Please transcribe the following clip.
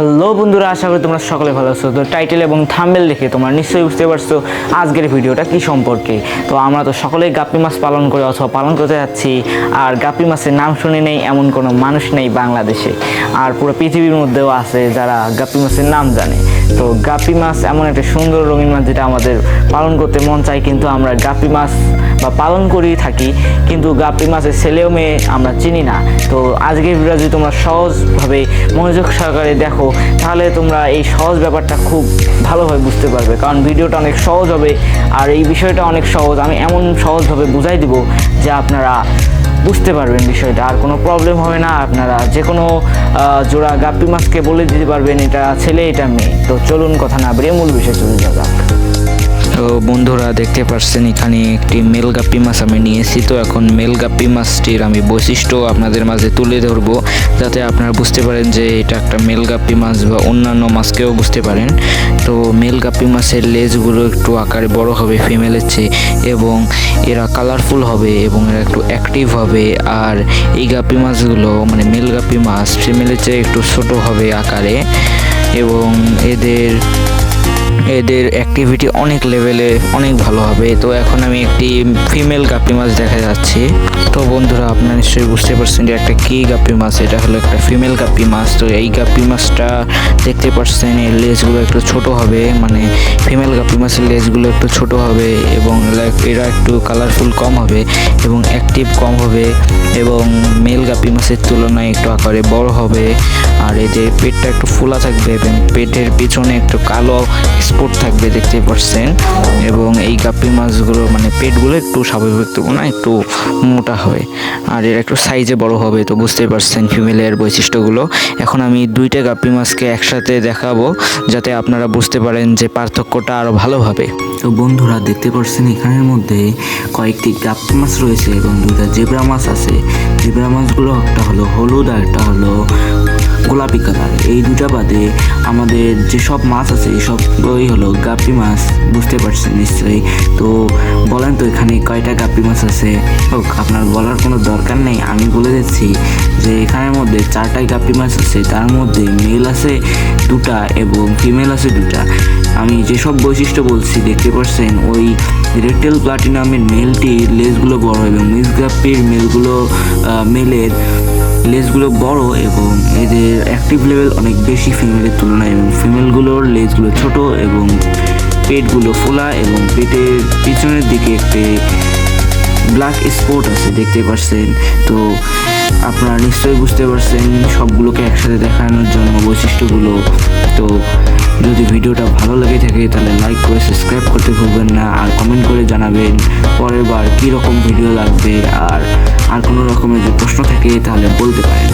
Hello বন্ধুরা, আশা করি তোমরা সকলে ভালো আছো। তো টাইটেল এবং থাম্বেল দেখে তোমরা নিশ্চয়ই বুঝতে পারছ আজকের ভিডিওটা কি সম্পর্কে। তো আমরা তো সকলেই গাপ্পি মাছ পালন করে অথবা পালন করতে যাচ্ছি, আর গাপ্পি মাছের নাম শুনে নেই এমন কোনো মানুষ নেই বাংলাদেশে। আর পুরো পৃথিবীর মধ্যেও আছে যারা গাপ্পি মাছের নাম জানে। তো গাপ্পি মাছ এমন একটা সুন্দর রঙিন মাছ যেটা আমাদের পালন করতে মন চায়, কিন্তু আমরা গাপ্পি মাছ বা পালন করেই থাকি। কিন্তু গাপ্পি মাছের ছেলেও মেয়ে আমরা চিনি না। তো আজকের ভিডিও যদি তোমরা সহজভাবে মনোযোগ সহকারে দেখো তাহলে তোমরা এই সহজ ব্যাপারটা খুব ভালোভাবে বুঝতে পারবে। কারণ ভিডিওটা অনেক সহজ হবে আর এই বিষয়টা অনেক সহজ। আমি এমন সহজভাবে বুঝাই দিব যে আপনারা বুঝতে পারবেন বিষয়টা। আর কোনো প্রবলেম হবে না, আপনারা যে কোনো জোড়া গাপ্পি মাছকে বলে দিতে পারবেন, এটা ছেলে, এটা মেয়ে। তো চলুন কথা না বেরিয়ে মূল বিষয় চলে যাওয়া তো বন্ধুরা দেখতে পাচ্ছেন এখানে একটি মেল গাপ্পি মাছ আমি নিয়েছি। তো এখন মেল গাপ্পি মাছটির আমি বৈশিষ্ট্য আপনাদের মাঝে তুলে ধরবো, যাতে আপনারা বুঝতে পারেন যে এটা একটা মেল গাপ্পি মাছ বা অন্যান্য মাছকেও বুঝতে পারেন। তো মেল গাপ্পি মাছের লেজগুলো একটু আকারে বড় হবে ফিমেলের চেয়ে, এবং এরা কালারফুল হবে, এবং এরা একটু অ্যাক্টিভ হবে, আর এই গাপ্পি মাছগুলো মানে মেল গাপ্পি মাছ ফিমেলের চেয়ে একটু ছোট হবে আকারে, এবং এদের এদের অ্যাক্টিভিটি অনেক লেভেলে অনেক ভালো হবে। তো এখন আমি একটি ফিমেল গাপ্পি মাছ দেখা যাচ্ছি। তো বন্ধুরা, আপনারা নিশ্চয়ই বুঝতে পারছেন যে একটা কী গাপ্পি মাছ, এটা হলো একটা ফিমেল গাপ্পি মাছ। তো এই গাপ্পি মাছটা দেখতে পাচ্ছেন এর লেজগুলো একটু ছোট হবে মানে ফিমেল গাপ্পি মাছের লেজগুলো একটু ছোট হবে এবং এরা- একটু কালারফুল কম হবে এবং অ্যাক্টিভ কম হবে এবং মেল গাপ্পি মাছের তুলনায় একটু আকারে বড় হবে। আর এদের পেটটা একটু ফোলা থাকবে এবং পেটের পিছনে একটু কালো স্পট থাকবে দেখতে পাচ্ছেন। এবং এই গাপ্পি মাছগুলো মানে পেটগুলো একটু স্বাভাবিক তুলনায় একটু মোটা হবে আর এর একটু সাইজে বড় হবে তো বুঝতেই পারছেন ফিমেলের বৈশিষ্ট্যগুলো। এখন আমি দুইটা গাপ্পি মাছকে একসাথে দেখাবো, যাতে আপনারা বুঝতে পারেন যে পার্থক্যটা আরও ভালোভাবে। তো বন্ধুরা, দেখতে পাচ্ছেন এখানের মধ্যে কয়েকটি গাপ্পি মাছ রয়েছে এবং দুইটা জেব্রা মাছ আছে। জেব্রা মাছগুলো একটা হলো হলুদ আর একটা হলো গোলাপি কালার এই দুটা বাদে আমাদের যেসব মাছ আছে সবগুলোই হলো গাপ্পি মাছ, বুঝতে পারছেন নিশ্চয়ই। তো বলেন তো এখানে কয়টা গাপি মাছ আছে? হোক, আপনার বলার কোনো দরকার নেই, আমি বলে দিচ্ছি যে এখানের মধ্যে চারটাই গাপ্পি মাছ আছে, তার মধ্যে মেল আছে দুটা এবং ফিমেল আছে দুটা। আমি যেসব বৈশিষ্ট্য বলছি, দেখতে পাচ্ছেন ওই রেটেল প্লাটিনামের মেলটির লেজগুলো বড় এবং মিস গাপ্পির মেলগুলো মেলের লেজগুলো বড় এবং এদের অ্যাক্টিভ লেভেল অনেক বেশি ফিমেলের তুলনায় এবং ফিমেলগুলোর লেজগুলো ছোট এবং পেটগুলো ফোলা এবং পেটের পিছনের দিকে একটি ব্ল্যাক স্পট আছে, দেখতে পাচ্ছেন। তো আপনারা নিশ্চয়ই বুঝতে পারছেন সবগুলোকে একসাথে দেখানোর জন্য বৈশিষ্ট্যগুলো। তো যদি ভিডিওটা ভালো লেগে থাকে, তাহলে লাইক করে সাবস্ক্রাইব করতে ভুলবেন না, আর কমেন্ট করে জানাবেন পরের বার কী রকম ভিডিও লাগবে, আর আর কোনো রকমের যদি প্রশ্ন থাকে, তাহলে বলতে পারেন।